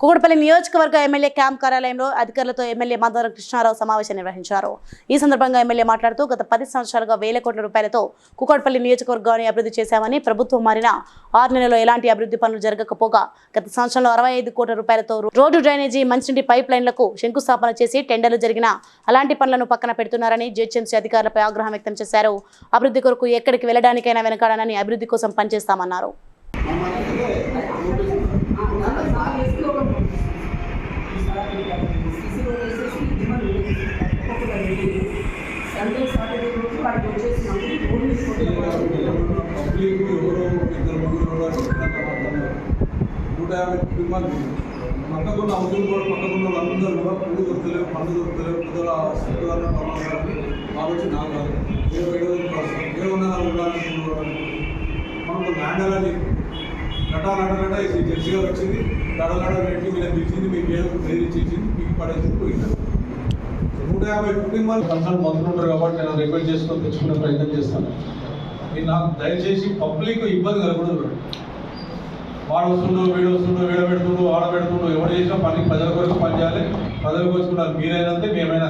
కూకట్పల్లి నియోజకవర్గ MLA camp కార్యాలయంలో అధికారులతో ఎమ్మెల్యే మాధవరం కృష్ణారావు సమావేశం నిర్వహించారు. ఈ సందర్భంగా ఎమ్మెల్యే మాట్లాడుతూ గత పది సంవత్సరాలుగా వేల కోట్ల రూపాయలతో కూకట్పల్లి నియోజకవర్గాన్ని అభివృద్ధి చేశామని ప్రభుత్వం మారిన ఆరు నెలలో ఎలాంటి అభివృద్ధి పనులు జరగకపోగా గత సంవత్సరంలో అరవై ఐదు కోట్ల రూపాయలతో రోడ్డు డ్రైనేజీ మంచినీటి పైప్ లైన్లకు శంకుస్థాపన చేసి టెండర్లు జరిగిన అలాంటి పనులను పక్కన పెడుతున్నారని జిహెచ్ఎంసీ అధికారులపై ఆగ్రహం వ్యక్తం చేశారు. అభివృద్ధి కొరకు ఎక్కడికి వెళ్ళడానికైనా వెనకాడనని అభివృద్ధి కోసం పనిచేస్తామన్నారు. సండే సాటర్డే రోజు వాడికి వచ్చేసినాము ఎవరో ఇద్దరు నూట యాభై కుటుంబాలు పక్కకున్న కూడా పక్కకున్న వాళ్ళందరూ కూడా పువ్వు దొరకలేవు పండు దొరకలేవు పెద్దల ఆలోచన నాకు కాదు ఏదో ఏదో మనకు ల్యాండ్ అలాంటి నటా నట నట ఇది జడ్జిగా వచ్చింది మీరు పిలిచింది మీకు ఏదో పేరు ఇచ్చేసింది మీకు పడేసి పోయినారు నూట యాభై కుటుంబాలు కన్సల్ట్ మంత్రులు ఉంటారు కాబట్టి నేను రిక్వెస్ట్ చేసుకొని తెచ్చుకునే ప్రయత్నం చేస్తాను. మీరు నాకు దయచేసి పబ్లిక్ ఇబ్బంది కలగకూడదు వాడు వస్తుండో వీడు వస్తుండో వీడ పెడుతుండో ఆడ పెడుతుండో ఎవరు చేసినా పని ప్రజల కొరకు పని చేయాలి. ప్రజల వచ్చుకున్నారు మీరైనంతే మేమైనా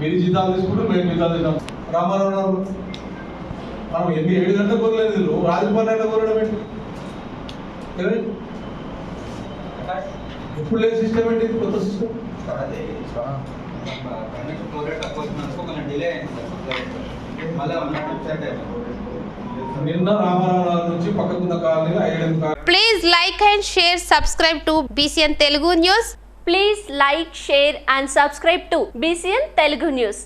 మీరు జీతాలు తీసుకుంటూ మేము జీతాలు తిన్నాం రామారావు గారు మనం ఎన్ని ఏడు గంటల కోరలేదు రాజభవన్ ఎంత కోరడం ఏంటి? ఎప్పుడు లేదు సిస్టమ్ ఏంటి? కొత్త సిస్టమ్ అదే కనెక్ట్ ప్రోగ్రెట్ వచ్చినందుకు కొంచెం డిలే అయింది సార్ మళ్ళీ వన్ నాట్ వెబ్సైట్ నిన్న రామారావు గారి నుంచి పక్కకున్న కాలనీ ఐదు colony Please like and share, subscribe to BCN Telugu News. Please like, share and subscribe to BCN Telugu News.